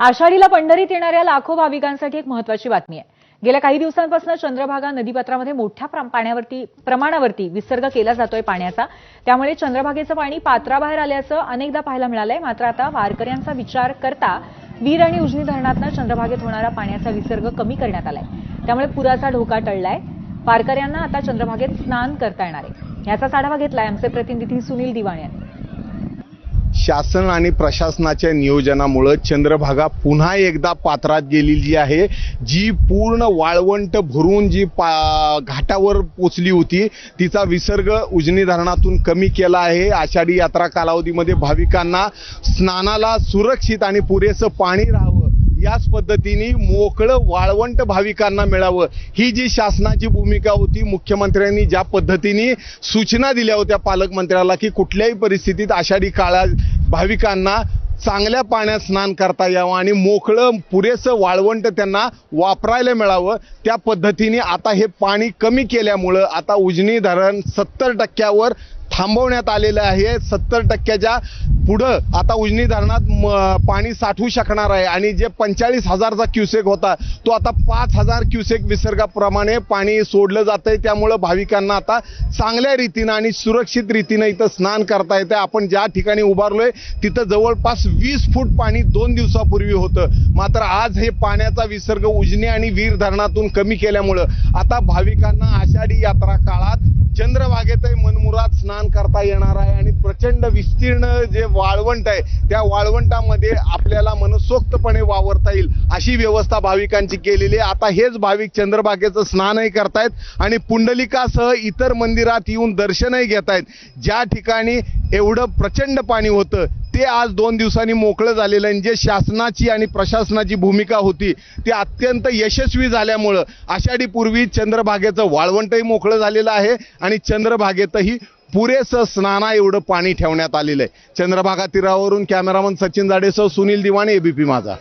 आषाढीला पंढरीत येणाऱ्या लाखो भाविकांसाठी एक महत्वाची बातमी आहे. गेल्या काही दिवसांपासून चंद्रभागा नदीपात्रामध्ये मोठ्या पाण्यावरती प्रमाणावरती विसर्ग केला जातोय पाण्याचा. त्यामुळे चंद्रभागेचं पाणी पात्राबाहेर आल्याचं अनेकदा पाहायला मिळालंय. मात्र आता वारकऱ्यांचा विचार करता वीर आणि उजनी धरणातनं चंद्रभागेत होणारा पाण्याचा विसर्ग कमी करण्यात आलाय. त्यामुळे पुराचा धोका टळलाय. वारकऱ्यांना आता चंद्रभागेत स्नान करता येणार आहे. याचाच आढावा घेतलाय आमचे प्रतिनिधी सुनील दिवाण यांनी. शासन आणि प्रशासनाच्या नियोजनामुळं चंद्रभागा पुन्हा एकदा पात्रात गेलेली आहे. जी पूर्ण वाळवंट भरून जी पा घाटावर पोचली होती तिचा विसर्ग उजनी धरणातून कमी केला आहे. आषाढी यात्रा कालावधीमध्ये भाविकांना स्नानाला सुरक्षित आणि पुरेसं पाणी राहावं याच पद्धतीने मोकळं वाळवंट भाविकांना मिळावं. ही जी शासनाची भूमिका होती मुख्यमंत्र्यांनी ज्या पद्धतीने सूचना दिल्या होत्या पालकमंत्र्याला की कुठल्याही परिस्थितीत आषाढी काळा भाविकांना चांगल्या पाण्यात स्नान करता यावं आणि मोकळं पुरेसं वाळवंट त्यांना वापरायला मिळावं. त्या पद्धतीने आता हे पाणी कमी केल्यामुळं आता उजनी धरण सत्तर टक्क्यावर थांबवण्यात आलेलं आहे. सत्तर टक्क्याच्या पुढं आता उजनी धरणात म- पाणी साठवू शकणार आहे. आणि जे पंचेचाळीस हजारचा क्युसेक होता तो आता पाच हजार क्युसेक विसर्गाप्रमाणे पाणी सोडलं जातंय. त्यामुळं भाविकांना आता चांगल्या रीतीनं आणि सुरक्षित रीतीनं इथं स्नान करता येतं आपण ज्या ठिकाणी उभारलोय तिथं जवळपास वीस फूट पाणी दोन दिवसापूर्वी होतं. मात्र आज हे पाण्याचा विसर्ग उजनी आणि वीर धरणातून कमी केल्यामुळं आता भाविकांना आषाढी यात्रा काळात चंद्रभागेतही मनमुराद स्नान करता येणार आहे आणि प्रचंड विस्तीर्ण जे वाळवंट आहे त्या वाळवंटामध्ये आपल्याला मनसोक्तपणे वावरता येईल अशी व्यवस्था भाविकांची केलेली आहे. आता हेच भाविक चंद्रभागेचं स्नानही करतायत आणि पुंडलिकासह इतर मंदिरात येऊन दर्शनही घेत आहेत ज्या ठिकाणी एवढं प्रचंड पाणी होतं ते आज दोन दिवसांनी मोकळं झालेलं आहे. जे शासनाची आणि प्रशासनाची भूमिका होती ती अत्यंत यशस्वी झाल्यामुळं आषाढी पूर्वी चंद्रभागेचं वाळवंटही मोकळं झालेलं आहे. आणि चंद्रभागेतही पुरेसं स्नाना एवढं पाणी ठेवण्यात आलेलं आहे. चंद्रभागा तीरावरून कॅमेरामन सचिन जाडेसह सुनील दिवाणी एबीपी माझा.